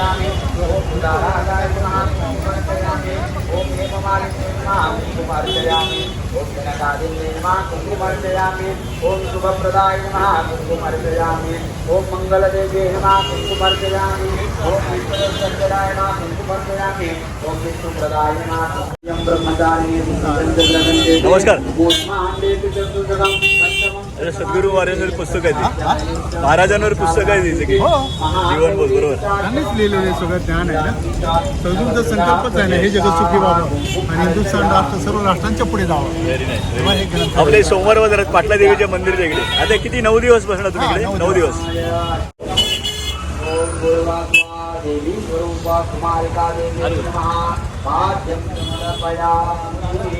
कल्याणि ओम दारागाय पुनः कुमार ओम हेममाल नाम कुमार ओम जनकादिन्य नमः कुमार ओम शुभप्रदाय नमः कुमार ओम मंगलदेवे नमः कुमार कल्याणि ओम विष्णुप्रदाय नमः सद्गुरू महाराजांवर पुस्तक आहे महाराजांवर पुस्तक आहे तिथे हो. जीवन बोल बरोबर त्यांनीच लिहिलेलं हे सगळं ज्ञान आहे ना सगळींचा संकल्पच आहे ना हे जगत सुखी व्हावं आणि हिंदुस्थान राष्ट्र सर्व राष्ट्रांच्या पुढे जावं व्हेरी नाईस आपले सोमवार बाजारात पाटला देवीच्या मंदिरच्या इकडे आता किती नऊ दिवस बसणार तुम्ही इकडे नऊ दिवस देवी स्वरूपा कुमारिका देवी नमः पाद्यं समर्पयामि